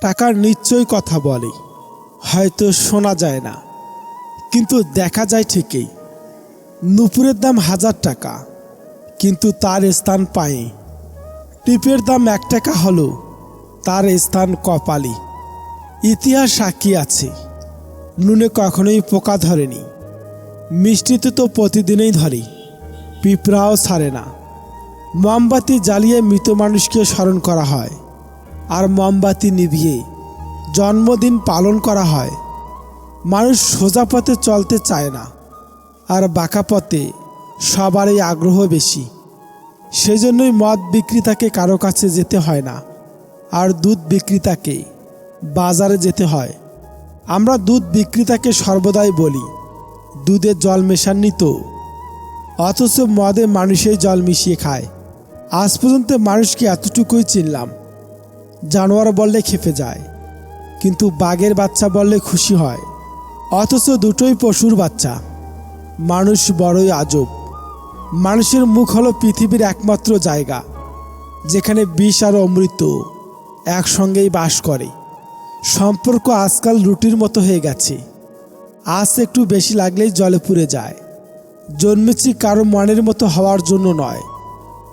টাকার নিশ্চয়ই কথা বলে। হয়তো শোনা যায় না। কিন্তু দেখা যায় ঠিকই। নুপুরের দাম হাজার টাকা। কিন্তু তার স্থান পায়ে। টিপের দাম এক টাকা হলো। তার স্থান কপালি। ইতিহাস সাক্ষী আছে। নুনে কখনোই পোকা ধরেনি। মিষ্টিতে তো প্রতিদিনই ধরে। পিঁপড়াও ছাড়ে না। মোমবাতি জ্বালিয়ে মৃত মানুষকে স্মরণ করা হয়। আর মোমবাতি নিভিয়ে জন্মদিন পালন করা হয়। মানুষ সোজা পথে চলতে চায় না, আর বাঁকা পথে সবারই আগ্রহ বেশি। সেজন্যই মদ বিক্রেতাকে কারও কাছে যেতে হয় না, আর দুধ বিক্রেতাকে বাজারে যেতে হয়। আমরা দুধ বিক্রেতাকে সর্বদাই বলি, দুধে জল মেশাননি তো। অথচ মদে মানুষই জল মিশিয়ে খায়। আজ পর্যন্ত মানুষকে এতটুকুই চিনলাম। জানোয়ার বললে খেপে যায়, কিন্তু বাঘের বাচ্চা বললে খুশি হয়। অথচ দুটোই পশুর বাচ্চা। মানুষ বড়ই আজব। মানুষের মুখ হলো পৃথিবীর একমাত্র জায়গা, যেখানে বিষ আর অমৃত একসঙ্গেই বাস করে। সম্পর্ক আজকাল রুটির মতো হয়ে গেছে। আজ একটু বেশি লাগলেই জলে পুড়ে যায়। জন্মেছি কারও মনের মতো হওয়ার জন্য নয়,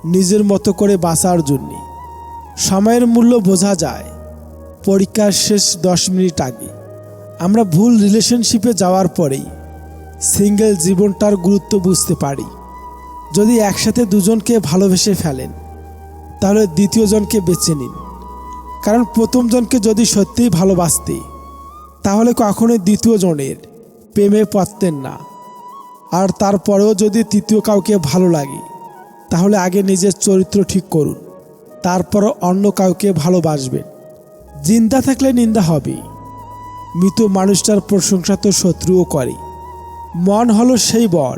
নিজের মতো করে বাঁচার জন্যে। সময়ের মূল্য বোঝা যায়। পরীক্ষার শেষ দশ মিনিট আগে। আমরা ভুল রিলেশনশিপে যাওয়ার পরেই সিঙ্গেল জীবনটার গুরুত্ব বুঝতে পারি। যদি একসাথে দুজনকে ভালোবেসে ফেলেন, তাহলে দ্বিতীয়জনকে বেছে নিন। কারণ প্রথমজনকে যদি সত্যিই ভালোবাসতে, তাহলে কখনোই দ্বিতীয় জনের প্রেমে পড়তেন না। আর তারপরেও যদি তৃতীয় কাউকে ভালো লাগে, তাহলে আগে নিজের চরিত্র ঠিক করুন। তারপর অন্য কাউকে ভালোবাসবেন জিন্দা থাকলে নিন্দা হবে। মৃত মানুষটার প্রশংসা তো শত্রুও করে। মন হলো সেই বন,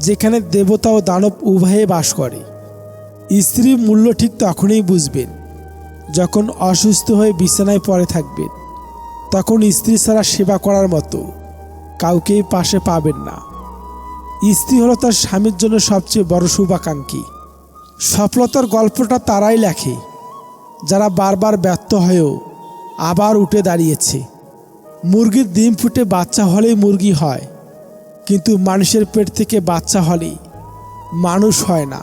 যেখানে দেবতা ও দানব উভয়ে বাস করে। স্ত্রীর মূল্য ঠিক তখনই বুঝবেন, যখন অসুস্থ হয়ে বিছানায় পড়ে থাকবেন। তখন স্ত্রী ছাড়া সেবা করার মতো কাউকেই পাশে পাবেন না। স্ত্রী হলো তার স্বামীর জন্য সবচেয়ে বড় শুভাকাঙ্ক্ষী। সফলতার গল্পটা তারাই লেখে, যারা বারবার ব্যর্থ হয়েও আবার উঠে দাঁড়িয়েছে। মুরগির ডিম ফুটে বাচ্চা হলেই মুরগি হয়, কিন্তু মানুষের পেট থেকে বাচ্চা হলেই মানুষ হয় না,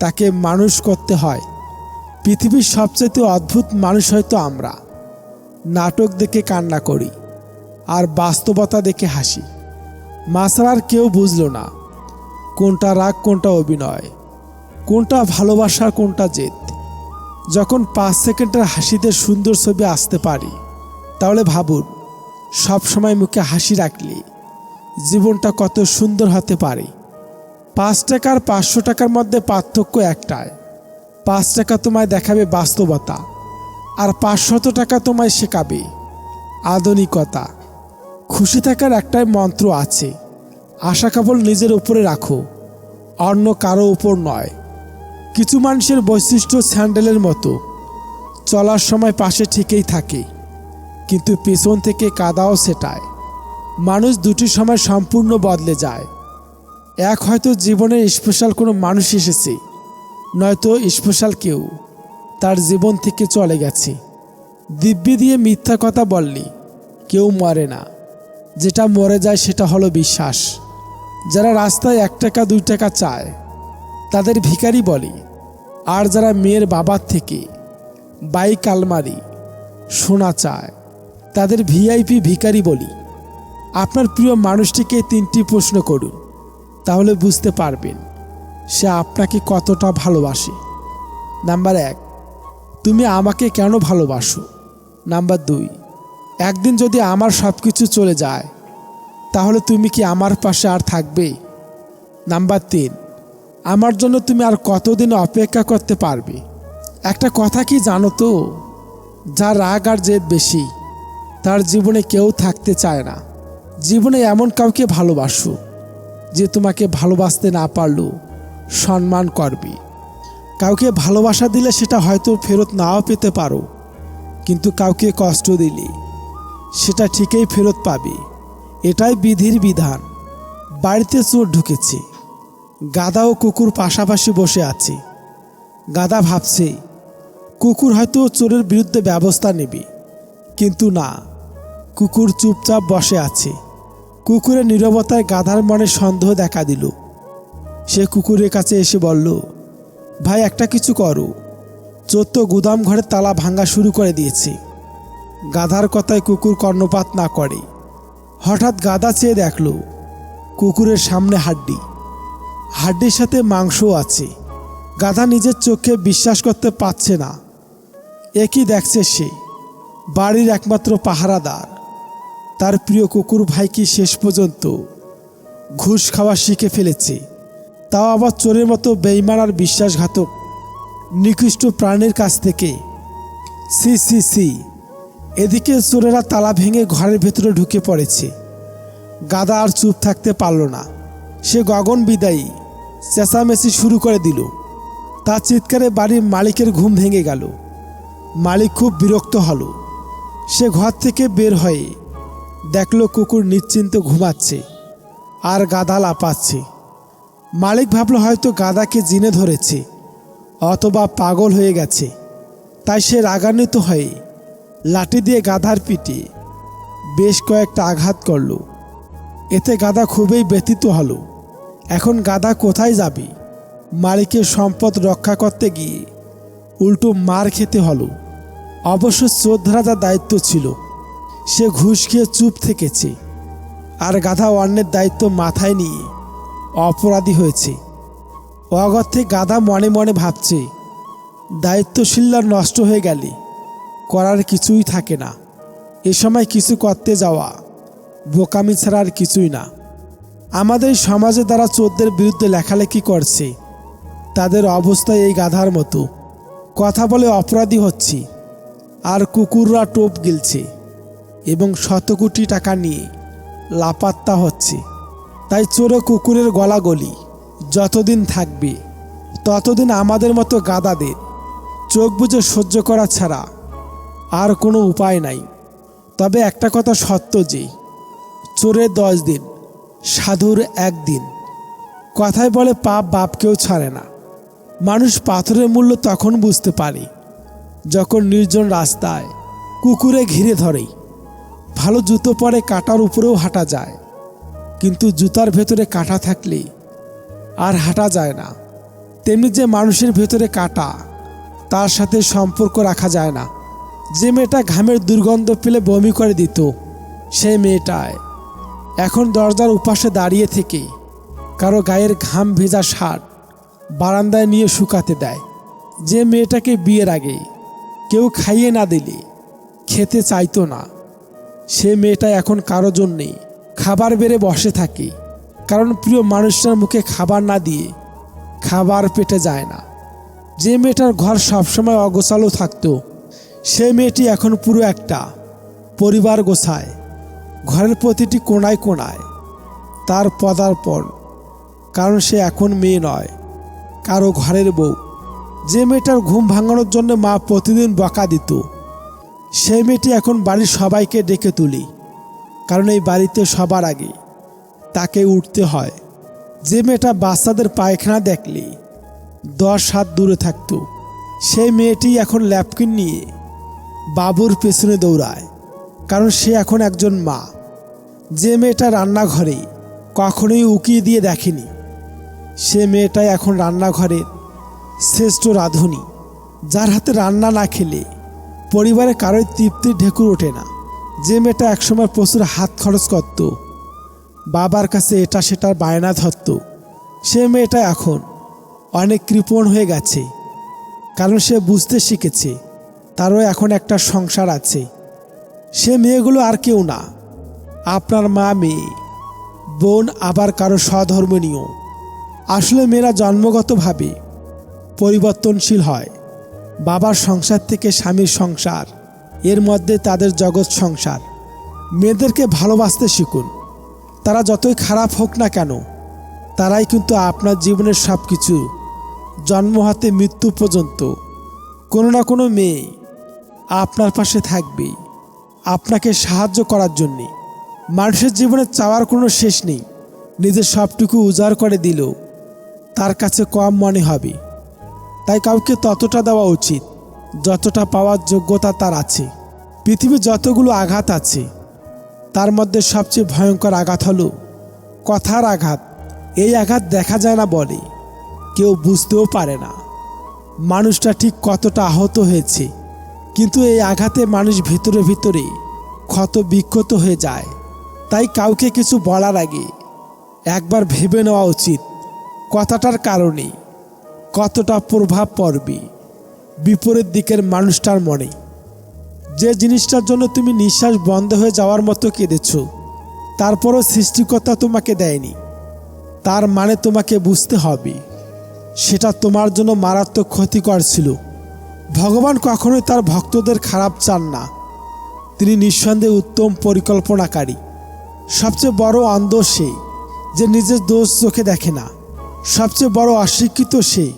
তাকে মানুষ করতে হয়। পৃথিবীর সবচেয়ে অদ্ভুত মানুষ হয়তো আমরা। নাটক দেখে কান্না করি, আর বাস্তবতা দেখে হাসি। মাসার কেউ বুঝলো না, কোনটা রাগ, কোনটা অভিনয়। কোনটা ভালোবাসার কোনটা জেদ। যখন পাঁচ সেকেন্ডের হাসিতে সুন্দর ছবি আসতে পারি, তাহলে ভাবুন, সব সময় মুখে হাসি রাখলে জীবনটা কত সুন্দর হতে পারে। পাঁচ টাকার পাঁচশো টাকার মধ্যে পার্থক্য একটাই। পাঁচ টাকা তোমায় দেখাবে বাস্তবতা, আর পাঁচশত টাকা তোমায় শেখাবে আধুনিকতা। খুশি থাকার একটাই মন্ত্র আছে, আশা কেবল নিজের উপরে রাখো, অন্য কারও উপর নয়। কিছু মানুষের বৈশিষ্ট্য স্যান্ডেলের মতো। চলার সময় পাশে ঠিকই থাকে, কিন্তু পেছন থেকে কাদাও সেটায়। মানুষ দুটি সময় সম্পূর্ণ বদলে যায়। এক হয়তো জীবনের স্পেশাল কোনো মানুষ এসেছে, নয়তো স্পেশাল কেউ। তার জীবন থেকে চলে গেছে। দিব্যি দিয়ে মিথ্যা কথা বললি, কেউ মরে না। যেটা মরে যায় সেটা হলো বিশ্বাস। যারা রাস্তায় এক টাকা, দুই টাকা চায়, তাদের ভিখারি বলি। আর যারা মেয়ের বাবার থেকে বাইক আলমারি, সোনা চায়, তাদের ভিআইপি ভিখারি বলি, আপনার প্রিয় মানুষটিকে তিনটি প্রশ্ন করুন, তাহলে বুঝতে পারবেন সে আপনাকে কতটা ভালোবাসে। নাম্বার এক, তুমি আমাকে কেন ভালোবাসো? নাম্বার দুই, একদিন যদি আমার সব কিছু চলে যায়, তাহলে তুমি কি আমার পাশে আর থাকবে? নাম্বার তিন আমার জন্য তুমি আর কতদিন অপেক্ষা করতে পারবে? একটা কথা কি জানো তো? যার রাগ আর জেদ বেশি, তার জীবনে কেউ থাকতে চায় না। জীবনে এমন কাউকে ভালোবাসো যে তোমাকে ভালোবাসতে না পারলেও সম্মান করবে। কাউকে ভালোবাসা দিলে সেটা হয়তো ফেরত নাও পেতে পারো, কিন্তু কাউকে কষ্ট দিলে সেটা ঠিকই ফেরত পাবে। এটাই বিধির বিধান। বাড়িতে চোর ঢুকেছে। গাদা ও কুকুর পাশাপাশি বসে আছে। গাদা ভাবছে, কুকুর হয়তো চোরের বিরুদ্ধে ব্যবস্থা নেবে। কিন্তু না, কুকুর চুপচাপ বসে আছে। কুকুরের নীরবতায় গাধার মনে সন্দেহ দেখা দিল। সে কুকুরের কাছে এসে বলল, ভাই, একটা কিছু করো। চোর তো গুদাম ঘরের তালা ভাঙা শুরু করে দিয়েছে। গাধার কথায় কুকুর কর্ণপাত না করে। হঠাৎ গাধা চেয়ে দেখল, কুকুরের সামনে হাড্ডি। হাড্ডির সাথে মাংসও আছে। গাধা নিজের চোখে বিশ্বাস করতে পারছে না। একই দেখছে সে? বাড়ির একমাত্র পাহারাদার। তার প্রিয় কুকুর ভাই কি শেষ পর্যন্ত ঘুষ খাওয়া শিখে ফেলেছে? তাও আবার চোরের মতো বেইমান আর বিশ্বাসঘাতক নিকৃষ্ট প্রাণীর কাছ থেকে। সি সি সি। এদিকে চোরেরা তালা ভেঙে ঘরের ভেতরে ঢুকে পড়েছে। গাদা আর চুপ থাকতে পারল না। সে গগন বিদায়ী চেঁচামেচি শুরু করে দিল। তার চিৎকারে বাড়ির মালিকের ঘুম ভেঙে গেল। মালিক খুব বিরক্ত হল। সে ঘর থেকে বের হয়ে দেখল কুকুর নিশ্চিন্ত ঘুমাচ্ছে আর গাদা লাপাচ্ছে মালিক ভাবলো হয়তো গাদাকে জিনে ধরেছে অথবা পাগল হয়ে গেছে। তাই সে রাগান্বিত হয়ে লাঠি দিয়ে গাধার পিঠে বেশ কয়েকটা আঘাত করল। এতে গাদা খুবই ব্যতীত হলো। এখন গাদা কোথায় যাবে? মালিকের সম্পদ রক্ষা করতে গিয়ে উল্টো মার খেতে হলো। অবশ্য চোর ধরা তার দায়িত্ব ছিল। সে ঘুষ খেয়ে চুপ থেকেছে। আর গাধা অন্যের দায়িত্ব মাথায় নিয়ে অপরাধী হয়েছে। অগত্যে গাধা মনে মনে ভাবছে দায়িত্বশীলরা নষ্ট হয়ে গেলে করার কিছুই থাকে না। এ সময় কিছু করতে যাওয়া বোকামি ছাড়া আর কিছুই না। আমাদের সমাজে দ্বারা চোরদের বিরুদ্ধে লেখালেখি করছে। তাদের অবস্থা এই গাধার মতো। কথা বলে অপরাধী হচ্ছে। আর কুকুররা টোপ গিলছে। এবং শত কোটি টাকা নিয়ে লাপাত্তা হচ্ছে। তাই চোরে কুকুরের গলাগলি যতদিন থাকবে, ততদিন আমাদের মতো গাদাদের চোখ বুঝে সহ্য করা ছাড়া আর কোনো উপায় নাই। তবে একটা কথা সত্য যে, চোরের দশ দিন সাধুর একদিন। কথায় বলে পাপ বাপকেও ছাড়ে না। মানুষ পাথরের মূল্য তখন বুঝতে পারে, যখন নির্জন রাস্তায় কুকুরে ঘিরে ধরে। ভালো জুতো পরে কাটার উপরেও হাঁটা যায়, কিন্তু জুতার ভেতরে কাটা থাকলে আর হাঁটা যায় না। তেমনি যে মানুষের ভেতরে কাটা, তার সাথে সম্পর্ক রাখা যায় না। যে মেয়েটা ঘামের দুর্গন্ধ পেলে বমি করে দিত, সেই মেয়েটায় এখন দরজার উপাসে দাঁড়িয়ে থেকে কারও গায়ের ঘাম ভেজা শার্ট বারান্দায় নিয়ে শুকাতে দেয়। যে মেয়েটাকে বিয়ের আগে কেউ খাইয়ে না দিলে, খেতে চাইতো না। সে মেয়েটা এখন কারও জন্যে খাবার বেড়ে বসে থাকে, কারণ প্রিয় মানুষটার মুখে খাবার না দিয়ে খাবার পেটে যায় না। যে মেয়েটার ঘর সবসময় অগোছালো থাকতো, সে মেয়েটি এখন পুরো একটা পরিবার গোছায়। ঘরের প্রতিটি কোনায় কোনায় তার পদার্পণ। কারণ সে এখন মেয়ে নয়। কারও ঘরের বউ। যে মেয়েটার ঘুম ভাঙানোর জন্য মা প্রতিদিন বকা দিত। সেই মেয়েটি এখন বাড়ির সবাইকে ডেকে তুলি। কারণ এই বাড়িতে সবার আগে তাকে উঠতে হয়। যে মেয়েটা বাচ্চাদের পায়খানা দেখলে দশ হাত দূরে থাকতো, সেই মেয়েটি এখন ল্যাপকিন নিয়ে বাবুর পেছনে দৌড়ায়। কারণ সে এখন একজন মা। যে মেয়েটা রান্নাঘরে কখনোই উকিয়ে দিয়ে দেখেনি, সে মেয়েটাই এখন রান্নাঘরের শ্রেষ্ঠ রাঁধুনি, যার হাতে রান্না না খেলে পরিবারে কারোই তৃপ্তির ঢেকুর ওঠে না। যে মেয়েটা একসময় প্রচুর হাত খরচ করত, বাবার কাছে এটা সেটার বায়না ধরত, সে মেয়েটা এখন অনেক কৃপণ হয়ে গেছে, কারণ সে বুঝতে শিখেছে, তারও এখন একটা সংসার আছে। সে মেয়েগুলো আর কেউ না আপনার মা, মেয়ে, বোন আবার কারও স্বধর্মনীয়। আসলে মেয়েরা জন্মগতভাবে পরিবর্তনশীল হয়। বাবার সংসার থেকে স্বামীর সংসার, এর মধ্যে তাদের জগৎ সংসার। মেয়েদেরকে ভালোবাসতে শিখুন। তারা যতই খারাপ হোক না কেন, তারাই কিন্তু আপনার জীবনের সব কিছু জন্ম হাতে মৃত্যু পর্যন্ত কোনো না কোনো মেয়ে আপনার পাশে থাকবেই। আপনাকে সাহায্য করার জন্যে। মানুষের জীবনে চাওয়ার কোনো শেষ নেই। নিজের সবটুকু উজাড় করে দিলেও তার কাছে কম মনে হবে। তাই কাউকে ততটা দেওয়া উচিত, যতটা পাওয়ার যোগ্যতা তার আছে। পৃথিবীর যতগুলো আঘাত আছে, তার মধ্যে সবচেয়ে ভয়ঙ্কর আঘাত হলো কথার আঘাত। এই আঘাত দেখা যায় না বলে, কেউ বুঝতেও পারে না। মানুষটা ঠিক কতটা আহত হয়েছে, কিন্তু এই আঘাতে মানুষ ভিতরে ভিতরে ক্ষত বিক্ষত হয়ে যায়। তাই কাউকে কিছু বলার আগে একবার ভেবে নেওয়া উচিত কথাটার কারণে কতটা প্রভাব পড়বে বিপরীত দিকের মানুষটার মনে। যে জিনিসটার জন্য তুমি নিঃশ্বাস বন্ধ হয়ে যাওয়ার মতো কেঁদেছ, তারপরও সৃষ্টিকর্তা তোমাকে দেয়নি। তার মানে তোমাকে বুঝতে হবে, সেটা তোমার জন্য মারাত্মক ক্ষতিকর ছিল। ভগবান কখনোই তার ভক্তদের খারাপ চান না। তিনি নিঃসন্দেহে উত্তম পরিকল্পনাকারী। সবচেয়ে বড় অন্ধ সে যে নিজের দোষ চোখে দেখে না। সবচেয়ে বড় অশিক্ষিত সে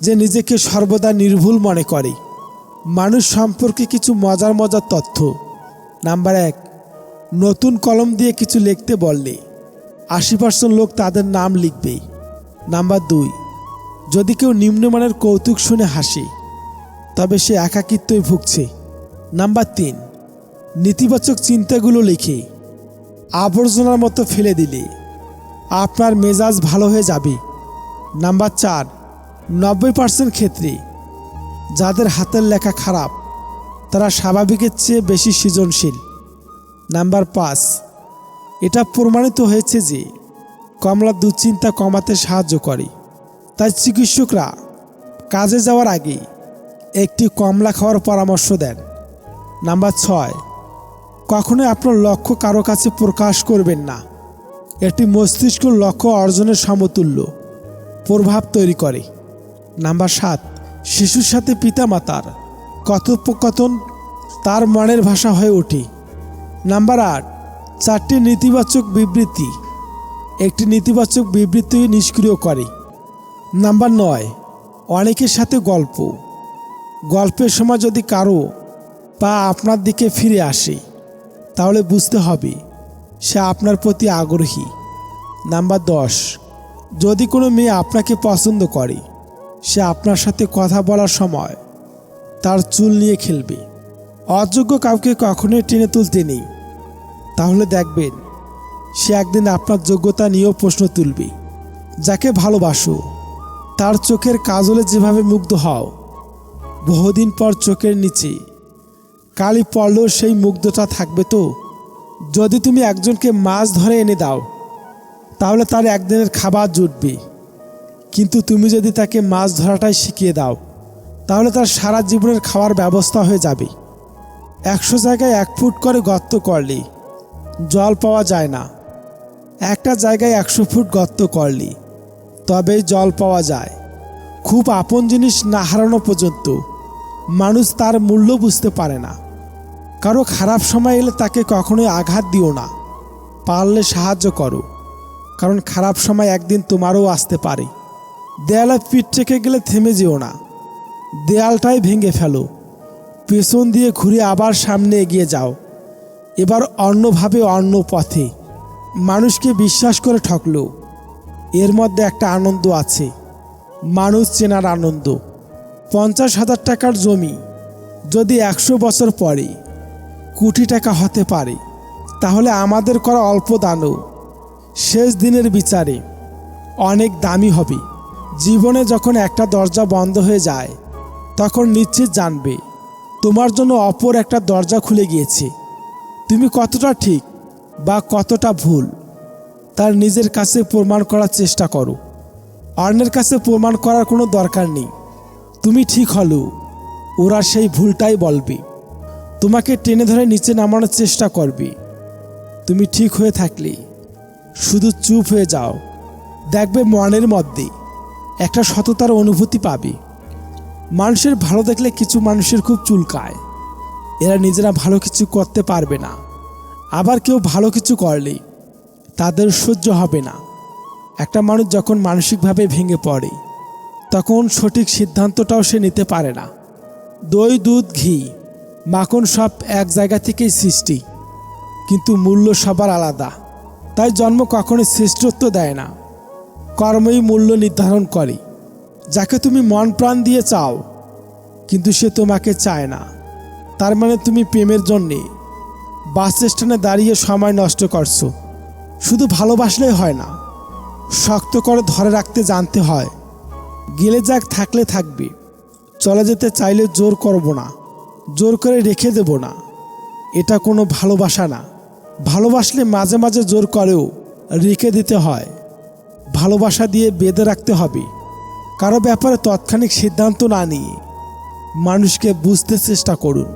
যে নিজেকে সর্বদা নির্ভুল মনে করে। মানুষ সম্পর্কে কিছু মজার মজার তথ্য। নাম্বার এক, নতুন কলম দিয়ে কিছু লিখতে বললে আশি পার্সেন্ট লোক তাদের নাম লিখবে। নাম্বার দুই, যদি কেউ নিম্নমানের কৌতুক শুনে হাসে, তবে সে একাকিত্বই ভুগছে। নাম্বার তিন, নেতিবাচক চিন্তাগুলো লিখে আবর্জনার মতো ফেলে দিলে। আপনার মেজাজ ভালো হয়ে যাবে। নাম্বার চার, নব্বই পার্সেন্ট ক্ষেত্রে। যাদের হাতের লেখা খারাপ, তারা স্বাভাবিকের চেয়ে বেশি সৃজনশীল। নাম্বার পাঁচ, এটা প্রমাণিত হয়েছে যে কমলা দুশ্চিন্তা কমাতে সাহায্য করে। তাই চিকিৎসকরা কাজে যাওয়ার আগে একটি কমলা খাওয়ার পরামর্শ দেন। নাম্বার ছয় কখনোই আপনার লক্ষ্য কারও কাছে প্রকাশ করবেন না। এটি মস্তিষ্ক লক্ষ্য অর্জনের সমতুল্য প্রভাব তৈরি করে। নাম্বার সাত, শিশুর সাথে পিতামাতার কথোপকথন তার মনের ভাষা হয়ে ওঠে। নাম্বার আট, চারটি নেতিবাচক বিবৃতি। একটি নেতিবাচক বিবৃতি নিষ্ক্রিয় করে। নাম্বার নয়, অনেকের সাথে গল্প। গল্পের সময় যদি কারও পা আপনার দিকে ফিরে আসে তাহলে বুঝতে হবে, সে আপনার প্রতি আগ্রহী। নাম্বার দশ, যদি কোনো মেয়ে আপনাকে পছন্দ করে, সে আপনার সাথে কথা বলার সময় তার চুল নিয়ে খেলবে। অযোগ্য কাউকে কখনোই টেনে তুলতে নেই। তাহলে দেখবেন, সে একদিন আপনার যোগ্যতা নিয়েও প্রশ্ন তুলবে। যাকে ভালোবাসো, তার চোখের কাজলে যেভাবে মুগ্ধ হও, বহুদিন পর চোখের নিচে কালি পড়লেও সেই মুগ্ধতা থাকবে তো? যদি তুমি একজনকে মাছ ধরে এনে দাও, তাহলে তার একদিনের খাবার জুটবে। কিন্তু তুমি যদি তাকে মাছ ধরাটাই শিখিয়ে দাও, তাহলে তার সারা জীবনের খাওয়ার ব্যবস্থা হয়ে যাবে। একশো জায়গায় এক ফুট করে গর্ত করলি জল পাওয়া যায় না। একটা জায়গায় একশো ফুট গর্ত করলি তবেই জল পাওয়া যায়। খুব আপন জিনিস না হারানো পর্যন্ত মানুষ তার মূল্য বুঝতে পারে না। কারও খারাপ সময় এলে তাকে কখনোই আঘাত দিও না। পারলে সাহায্য করো। কারণ খারাপ সময় একদিন তোমারও আসতে পারে। দেয়ালে পিঠ টেকে গেলে থেমে যেও না। দেয়ালটাই ভেঙে ফেলো। পেছন দিয়ে ঘুরে আবার সামনে এগিয়ে যাও। এবার অন্যভাবে অন্য পথে। মানুষকে বিশ্বাস করে ঠকলো। এর মধ্যে একটা আনন্দ আছে। মানুষ চেনার আনন্দ। পঞ্চাশ হাজার টাকার জমি। যদি একশো বছর পরে কোটি টাকা হতে পারে। তাহলে আমাদের করা অল্প দানও। শেষ দিনের বিচারে। অনেক দামি হবে। জীবনে যখন একটা দরজা বন্ধ হয়ে যায়, তখন নিশ্চিত জানবে, তোমার জন্য অপর একটা দরজা খুলে গিয়েছে। তুমি কতটা ঠিক বা কতটা ভুল, তার নিজের কাছে প্রমাণ করার চেষ্টা করো। অন্যের কাছে প্রমাণ করার কোনো দরকার নেই। তুমি ঠিক হলেও ওরা সেই ভুলটাই বলবে। তোমাকে টেনে ধরে নিচে নামানোর চেষ্টা করবে। তুমি ঠিক হয়ে থাকলে। শুধু চুপ হয়ে যাও। দেখবে মনের মধ্যে একটা সততার অনুভূতি পাবে। মানুষের ভালো দেখলে কিছু মানুষের খুব চুলকায়। এরা নিজেরা ভালো কিছু করতে পারবে না। আবার কেউ ভালো কিছু করলে তাদের সহ্য হবে না। একটা মানুষ যখন মানসিকভাবে ভেঙে পড়ে, তখন সঠিক সিদ্ধান্তটাও সে নিতে পারে না। দই, দুধ, ঘি। মাখন সব এক জায়গা থেকেই সৃষ্টি, কিন্তু মূল্য সবার আলাদা। তাই জন্ম কখনোই শ্রেষ্ঠত্ব দেয় না। কর্মই মূল্য নির্ধারণ করে, যাকে তুমি মন প্রাণ দিয়ে চাও, কিন্তু সে তোমাকে চায় না। তার মানে তুমি প্রেমের জন্যে বাস স্ট্যান্ডে দাঁড়িয়ে সময় নষ্ট করছ। শুধু ভালোবাসলেই হয় না, শক্ত করে ধরে রাখতে জানতে হয়, গেলে যাক থাকলে থাকবে, চলে যেতে চাইলে জোর করব না। জোর করে রেখে দেব না। এটা কোনো ভালোবাসা না। ভালোবাসলে মাঝে মাঝে জোর করেও রেখে দিতে হয়। ভালোবাসা দিয়ে বেঁধে রাখতে হবে। কারও ব্যাপারে তৎক্ষণিক সিদ্ধান্ত না নিয়ে মানুষকে বুঝতে চেষ্টা করুন।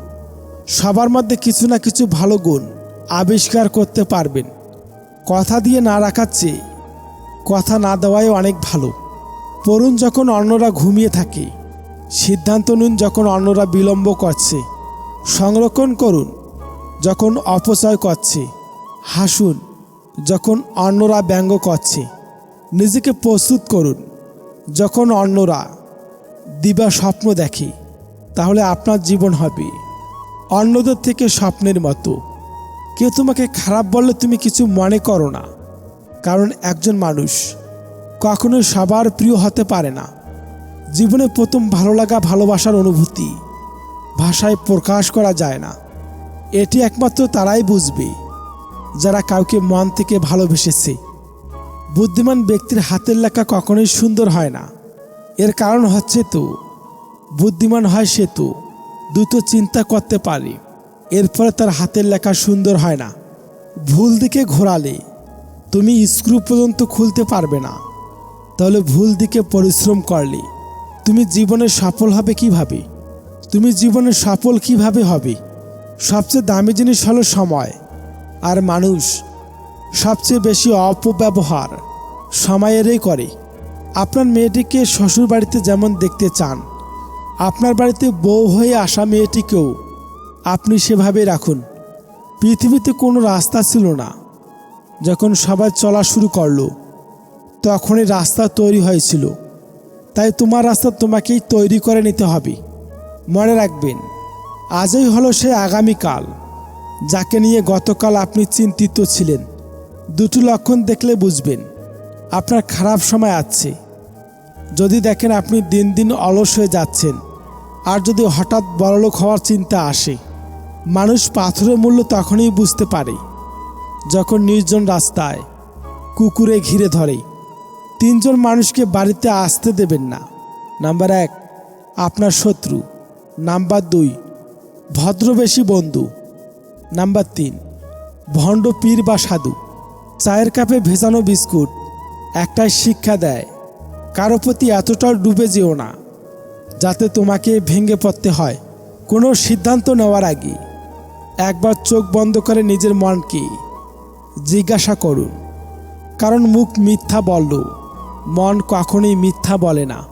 সবার মধ্যে কিছু না কিছু ভালো গুণ আবিষ্কার করতে পারবেন। কথা দিয়ে না রাখার চেয়ে কথা না দেওয়াই অনেক ভালো। পড়ুন যখন অন্যরা ঘুমিয়ে থাকে। সিদ্ধান্ত নিন যখন অন্যরা বিলম্ব করছে। সংরক্ষণ করুন যখন অপচয় করছে। হাসুন যখন অন্যরা ব্যঙ্গ করছে। নিজেকে প্রস্তুত করুন যখন অন্যরা দিবা স্বপ্ন দেখে, তাহলে আপনার জীবন হবে। অন্যদের থেকে স্বপ্নের মতো। কেউ তোমাকে খারাপ বললে তুমি কিছু মনে করো না, কারণ একজন মানুষ কখনো সবার প্রিয় হতে পারে না। জীবনে প্রথম ভালো লাগা ভালোবাসার অনুভূতি। ভাষায় প্রকাশ করা যায় না। এটি একমাত্র তারাই বুঝবে, যারা কাউকে মন থেকে ভালোবেসেছে। বুদ্ধিমান ব্যক্তির হাতের লেখা কখনোই সুন্দর হয় না। এর কারণ হচ্ছে তো, বুদ্ধিমান হয় সে তো, দ্রুত চিন্তা করতে পারে। এরপরে তার হাতের লেখা সুন্দর হয় না। ভুল দিকে ঘোরালে, তুমি স্ক্রু পর্যন্ত খুলতে পারবে না। তাহলে ভুল দিকে পরিশ্রম করলে। তুমি জীবনে সফল হবে কীভাবে? তুমি জীবনে সফল কীভাবে হবে? সবচেয়ে দামি জিনিস হলো সময়। আর মানুষ সবচেয়ে বেশি অপব্যবহার সময়েরই করে। আপনার মেয়েটিকে শ্বশুর বাড়িতে যেমন দেখতে চান, আপনার বাড়িতে বউ হয়ে আসা মেয়েটিকেও আপনি সেভাবে রাখুন। পৃথিবীতে কোনো রাস্তা ছিল না। যখন সবাই চলা শুরু করল, তখনই রাস্তা তৈরি হয়েছিল। তাই তোমার রাস্তা তোমাকেই তৈরি করে নিতে হবে। মনে রাখবেন, আজই হলো সে আগামীকাল, যাকে নিয়ে গতকাল আপনি চিন্তিত ছিলেন। দুটো লক্ষণ দেখলে বুঝবেন, আপনার খারাপ সময় আছে। যদি দেখেন আপনি দিন দিন অলস হয়ে যাচ্ছেন, আর যদি হঠাৎ বড়লোক হওয়ার চিন্তা আসে, মানুষ পাথরের মূল্য তখনই বুঝতে পারে, যখন নির্জন রাস্তায় কুকুরে ঘিরে ধরে। তিনজন মানুষকে বাড়িতে আসতে দেবেন না। নাম্বার এক, আপনার শত্রু। নাম্বার দুই, ভদ্রবেশী বন্ধু। নাম্বার তিন, ভণ্ড পীর বা সাধু। চায়ের কাপে ভেজানো বিস্কুট একটাই শিক্ষা দেয়, কারও প্রতি এতটাও ডুবে যেও না, যাতে তোমাকে ভেঙে পড়তে হয়। কোনো সিদ্ধান্ত নেওয়ার আগে একবার চোখ বন্ধ করে নিজের মনকে জিজ্ঞাসা করুন, কারণ মুখ মিথ্যা বলল মন কখনোই মিথ্যা বলে না।